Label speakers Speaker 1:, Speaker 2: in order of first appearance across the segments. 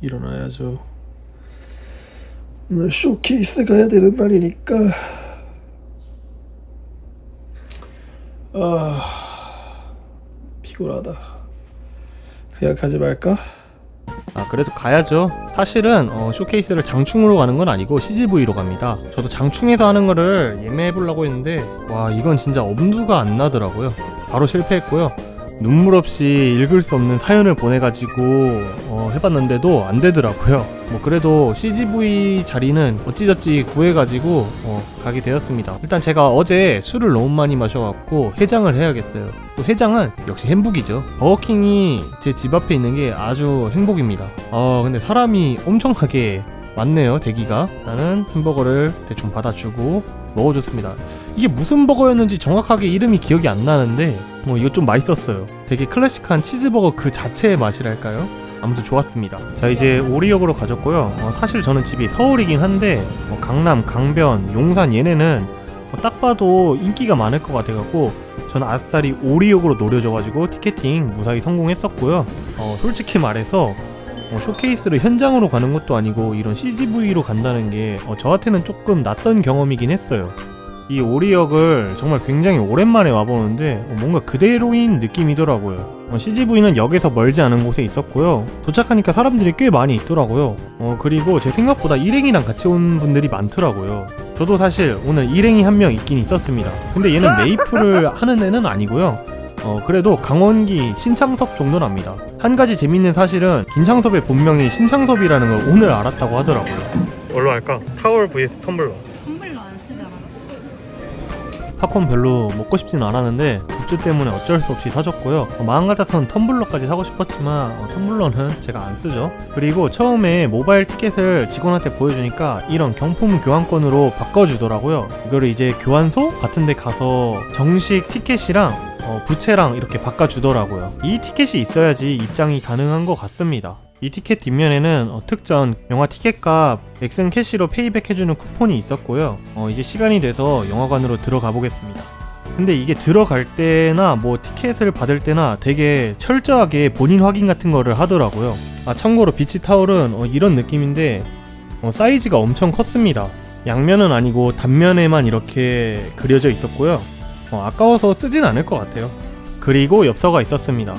Speaker 1: 일어나야죠. 오늘 쇼케이스 가야 되는 날이니까. 아, 피곤하다. 그냥 가지 말까?
Speaker 2: 아 그래도 가야죠 사실은 어, 쇼케이스를 장충으로 가는 건 아니고 CGV로 갑니다 저도 장충에서 하는 거를 예매해 보려고 했는데 와 이건 진짜 엄두가 안 나더라고요 바로 실패했고요 눈물 없이 읽을 수 없는 사연을 보내가지고 어, 해봤는데도 안 되더라고요. 뭐 그래도 CGV 자리는 어찌저찌 구해가지고 어, 가게 되었습니다. 일단 제가 어제 술을 너무 많이 마셔갖고 해장을 해야겠어요. 또 해장은 역시 행복이죠. 버거킹이 제 집 앞에 있는 게 아주 행복입니다. 아 근데 사람이 엄청나게 많네요 대기가. 나는 햄버거를 대충 받아주고 먹어줬습니다. 이게 무슨 버거였는지 정확하게 이름이 기억이 안 나는데 뭐 이거 좀 맛있었어요. 되게 클래식한 치즈버거 그 자체의 맛이랄까요? 아무튼 좋았습니다. 자 이제 오리역으로 가졌고요. 어, 사실 저는 집이 서울이긴 한데 어, 강남 강변 용산 얘네는 어, 딱 봐도 인기가 많을 것 같아갖고 저는 아싸리 오리역으로 노려져가지고 티켓팅 무사히 성공했었고요. 어, 솔직히 말해서 어, 쇼케이스를 현장으로 가는 것도 아니고 이런 CGV로 간다는 게 어, 저한테는 조금 낯선 경험이긴 했어요. 이 오리역을 정말 굉장히 오랜만에 와보는데 어, 뭔가 그대로인 느낌이더라고요. 어, CGV는 역에서 멀지 않은 곳에 있었고요. 도착하니까 사람들이 꽤 많이 있더라고요. 어, 그리고 제 생각보다 일행이랑 같이 온 분들이 많더라고요. 저도 사실 오늘 일행이 한 명 있긴 있었습니다. 근데 얘는 메이플을 하는 애는 아니고요. 어, 그래도 강원기 신창섭 정도랍니다. 한 가지 재밌는 사실은 김창섭의 본명이 신창섭이라는 걸 오늘 알았다고 하더라고요. 뭘로 할까? 타월 vs 텀블러. 팝콘 별로 먹고 싶진 않았는데 굿즈 때문에 어쩔 수 없이 사줬고요. 어, 마음 같아서는 텀블러까지 사고 싶었지만 어, 텀블러는 제가 안 쓰죠. 그리고 처음에 모바일 티켓을 직원한테 보여주니까 이런 경품 교환권으로 바꿔주더라고요. 이거를 이제 교환소 같은 데 가서 정식 티켓이랑 어, 부채랑 이렇게 바꿔주더라고요. 이 티켓이 있어야지 입장이 가능한 것 같습니다. 이 티켓 뒷면에는 어, 특전 영화 티켓값 엑센 캐시로 페이백 해주는 쿠폰이 있었고요. 어, 이제 시간이 돼서 영화관으로 들어가 보겠습니다. 근데 이게 들어갈 때나 뭐 티켓을 받을 때나 되게 철저하게 본인 확인 같은 거를 하더라고요. 아 참고로 비치 타올은 어, 이런 느낌인데 어, 사이즈가 엄청 컸습니다. 양면은 아니고 단면에만 이렇게 그려져 있었고요. 어, 아까워서 쓰진 않을 것 같아요. 그리고 엽서가 있었습니다.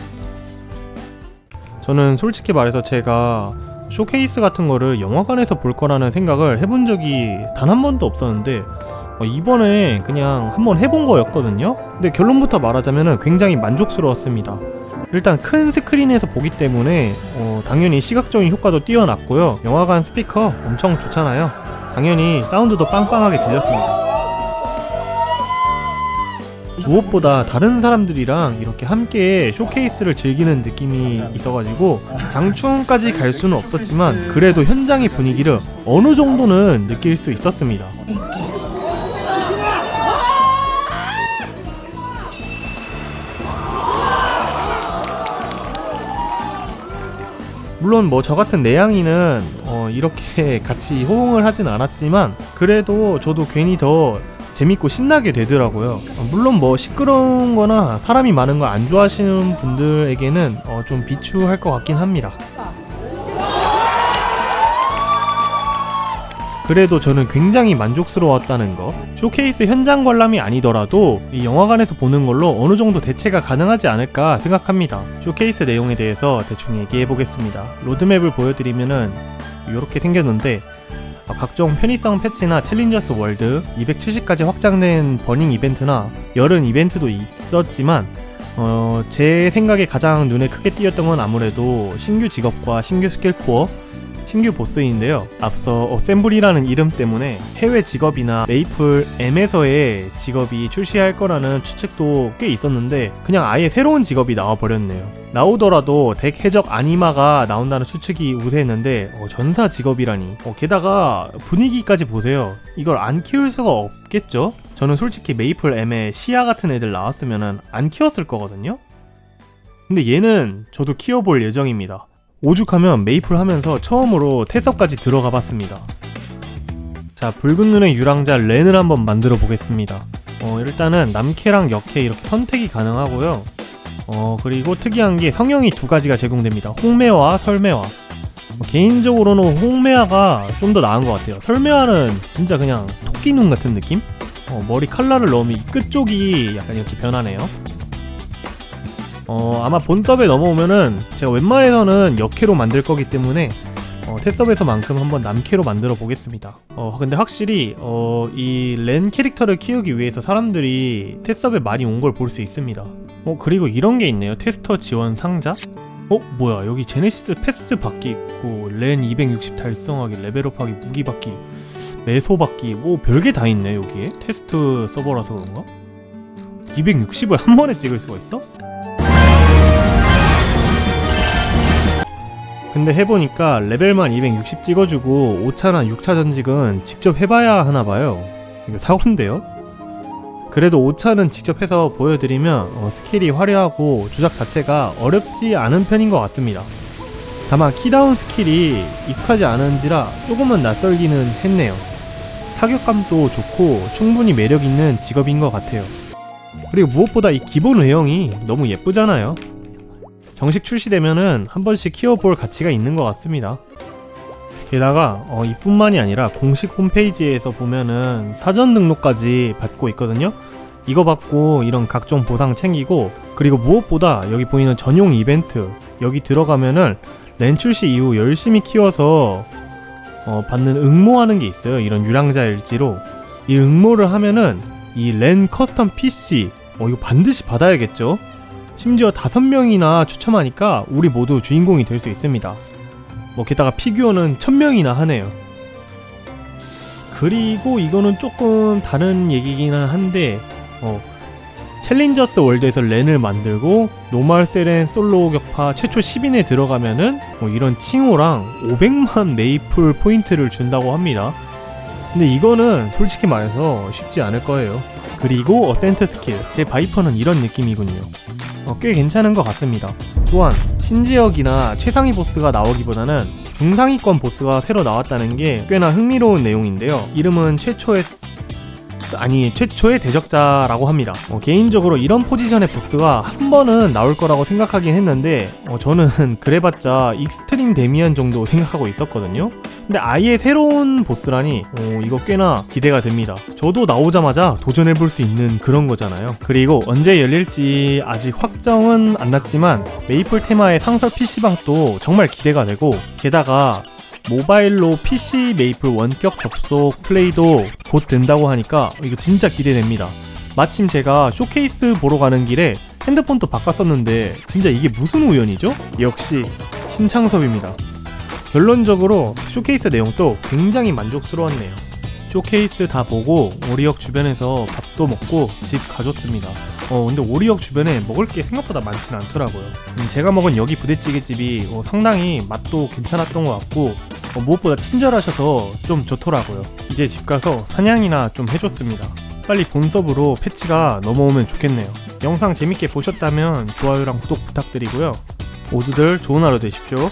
Speaker 2: 저는 솔직히 말해서 제가 쇼케이스 같은 거를 영화관에서 볼 거라는 생각을 해본 적이 단 한 번도 없었는데 어, 이번에 그냥 한번 해본 거였거든요. 근데 결론부터 말하자면 굉장히 만족스러웠습니다. 일단 큰 스크린에서 보기 때문에 어, 당연히 시각적인 효과도 뛰어났고요. 영화관 스피커 엄청 좋잖아요. 당연히 사운드도 빵빵하게 들렸습니다. 무엇보다 다른 사람들이랑 이렇게 함께 쇼케이스를 즐기는 느낌이 있어가지고 장충까지 갈 수는 없었지만 그래도 현장의 분위기를 어느 정도는 느낄 수 있었습니다. 물론 뭐 저 같은 내향인은 어, 이렇게 같이 호응을 하진 않았지만 그래도 저도 괜히 더 재밌고 신나게 되더라고요. 어, 물론 뭐 시끄러운 거나 사람이 많은 걸안 좋아하시는 분들에게는 어, 좀 비추할 것 같긴 합니다. 그래도 저는 굉장히 만족스러웠다는 거. 쇼케이스 현장 관람이 아니더라도 이 영화관에서 보는 걸로 어느 정도 대체가 가능하지 않을까 생각합니다. 쇼케이스 내용에 대해서 대충 얘기해 보겠습니다. 로드맵을 보여드리면은 이렇게 생겼는데 아, 각종 편의성 패치나 챌린저스 월드 270까지 확장된 버닝 이벤트나 열은 이벤트도 있었지만 어, 제 생각에 가장 눈에 크게 띄었던 건 아무래도 신규 직업과 신규 스킬 코어 신규 보스인데요. 앞서 어셈블이라는 이름 때문에 해외 직업이나 메이플 M에서의 직업이 출시할 거라는 추측도 꽤 있었는데 그냥 아예 새로운 직업이 나와버렸네요. 나오더라도 덱 해적 아니마가 나온다는 추측이 우세했는데 어, 전사 직업이라니. 어, 게다가 분위기까지 보세요. 이걸 안 키울 수가 없겠죠? 저는 솔직히 메이플 M에 시야 같은 애들 나왔으면 안 키웠을 거거든요. 근데 얘는 저도 키워볼 예정입니다. 오죽하면 메이플 하면서 처음으로 태서까지 들어가 봤습니다. 자, 붉은 눈의 유랑자 렌을 한번 만들어 보겠습니다. 어, 일단은 남캐랑 역캐 이렇게 선택이 가능하고요. 어, 그리고 특이한 게 성형이 두 가지가 제공됩니다. 홍매와 설매와. 뭐 개인적으로는 홍매화가 좀 더 나은 것 같아요. 설매화는 진짜 그냥 토끼 눈 같은 느낌? 어, 머리 칼라를 넣으면 이 끝쪽이 약간 이렇게 변하네요. 어, 아마 본섭에 넘어오면은 제가 웬만해서는 역캐로 만들 거기 때문에 어, 테섭에서만큼 한번 남캐로 만들어 보겠습니다. 어, 근데 확실히 어, 이 렌 캐릭터를 키우기 위해서 사람들이 테섭에 많이 온 걸 볼 수 있습니다. 어, 그리고 이런 게 있네요. 테스터 지원 상자? 어, 뭐야? 여기 제네시스 패스 받기 있고 렌 260 달성하기, 레벨업하기, 무기 받기, 매소 받기, 뭐 별게 다 있네 여기에. 테스트 서버라서 그런가? 260을 한 번에 찍을 수가 있어? 근데 해보니까 레벨만 260 찍어주고 5차나 6차 전직은 직접 해봐야 하나봐요. 이거 사고인데요? 그래도 5차는 직접 해서 보여드리면 어, 스킬이 화려하고 조작 자체가 어렵지 않은 편인 것 같습니다. 다만 키다운 스킬이 익숙하지 않은지라 조금은 낯설기는 했네요. 타격감도 좋고 충분히 매력 있는 직업인 것 같아요. 그리고 무엇보다 이 기본 외형이 너무 예쁘잖아요. 정식 출시되면은 한 번씩 키워볼 가치가 있는 것 같습니다. 게다가 어, 이뿐만이 아니라 공식 홈페이지에서 보면은 사전 등록까지 받고 있거든요. 이거 받고 이런 각종 보상 챙기고 그리고 무엇보다 여기 보이는 전용 이벤트 여기 들어가면은 렌 출시 이후 열심히 키워서 어, 받는 응모하는 게 있어요. 이런 유랑자 일지로 이 응모를 하면은 이 렌 커스텀 PC 어 이거 반드시 받아야겠죠. 심지어 다섯 명이나 추첨하니까 우리 모두 주인공이 될 수 있습니다. 뭐 게다가 피규어는 천 명이나 하네요. 그리고 이거는 조금 다른 얘기기는 한데 어 챌린저스 월드에서 렌을 만들고 노말 세렌 솔로 격파 최초 10인에 들어가면은 뭐 이런 칭호랑 500만 메이플 포인트를 준다고 합니다. 근데 이거는 솔직히 말해서 쉽지 않을 거예요. 그리고 어센트 스킬 제 바이퍼는 이런 느낌이군요. 어, 꽤 괜찮은 것 같습니다. 또한 신지역이나 최상위 보스가 나오기보다는 중상위권 보스가 새로 나왔다는 게 꽤나 흥미로운 내용인데요. 이름은 최초의 스- 아니 최초의 대적자라고 합니다. 어, 개인적으로 이런 포지션의 보스가 한 번은 나올 거라고 생각하긴 했는데 어, 저는 그래봤자 익스트림 데미안 정도 생각하고 있었거든요. 근데 아예 새로운 보스라니 어, 이거 꽤나 기대가 됩니다. 저도 나오자마자 도전해볼 수 있는 그런 거잖아요. 그리고 언제 열릴지 아직 확정은 안 났지만 메이플 테마의 상설 PC방도 정말 기대가 되고 게다가 모바일로 PC 메이플 원격 접속 플레이도 곧 된다고 하니까 이거 진짜 기대됩니다. 마침 제가 쇼케이스 보러 가는 길에 핸드폰도 바꿨었는데 진짜 이게 무슨 우연이죠? 역시 신창섭입니다. 결론적으로 쇼케이스 내용도 굉장히 만족스러웠네요. 쇼케이스 다 보고 오리역 주변에서 밥도 먹고 집 가줬습니다. 어 근데 오리역 주변에 먹을 게 생각보다 많진 않더라고요. 음, 제가 먹은 여기 부대찌개집이 어, 상당히 맛도 괜찮았던 것 같고 어, 무엇보다 친절하셔서 좀 좋더라고요. 이제 집 가서 사냥이나 좀 해줬습니다. 빨리 본섭으로 패치가 넘어오면 좋겠네요. 영상 재밌게 보셨다면 좋아요랑 구독 부탁드리고요. 모두들 좋은 하루 되십시오.